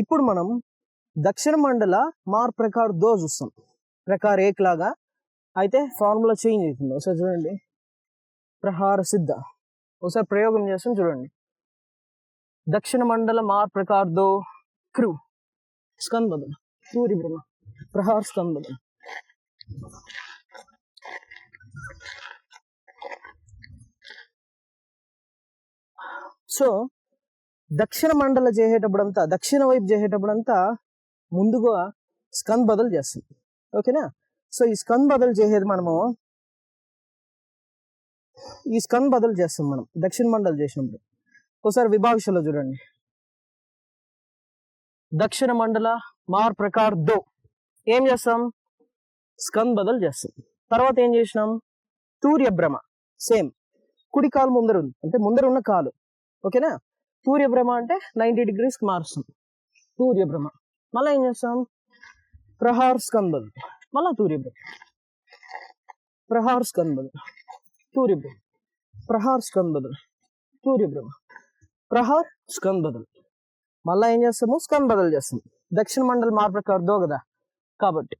ఇప్పుడు మనం దక్షిణ మండల మార్ ప్రకార్ దో చూస్తాం. ప్రకార్ ఏక్ లాగా. అయితే ఫార్ములా చేంజ్ అవుతుంది. ఒకసారి చూడండి. ప్రహార సిద్ధ. ఒకసారి ప్రయోగం చేస్తాం చూడండి. దక్షిణ మండల మార్ ప్రకార్ దో క్రూ. స్కంద్ సూర్య బ్రహ్మ ప్రహార్ స్కంద్ సో దక్షిణ మండల చేసేటప్పుడంతా దక్షిణ వైపు చేసేటప్పుడంతా ముందుగా స్కంద్ బదులు చేస్తుంది. ఓకేనా? సో ఈ స్కంద్ బదులు చేసేది మనము ఈ స్కంద్ బదులు చేస్తాం మనం దక్షిణ మండల చేసినప్పుడు. ఒకసారి విభాగశలో చూడండి. దక్షిణ మండల మార్ ప్రకార్ దో. ఏం చేస్తాం? స్కంద్ బదులు చేస్తాం. తర్వాత ఏం చేసినాం? తూర్యభ్రమ. సేమ్. కుడి కాలు ముందర ఉంది. అంటే ముందర ఉన్న కాలు. ఓకేనా? సూర్యభ్రమ అంటే నైంటీ డిగ్రీస్కి మారుస్తాం. సూర్యభ్రమ మళ్ళీ ఏం చేస్తాం? ప్రహార్ స్కందల్ మళ్ళా సూర్యభ్రమ ప్రహార్ స్కందల్ సూర్యభ్రమ ప్రహార్ స్కందల్ సూర్యభ్రమ ప్రహార్ స్కంద్ మళ్ళీ ఏం చేస్తాము? స్కందం బదల్ చేస్తాం. దక్షిణ మండల్ మార్పు కదా? కాబట్టి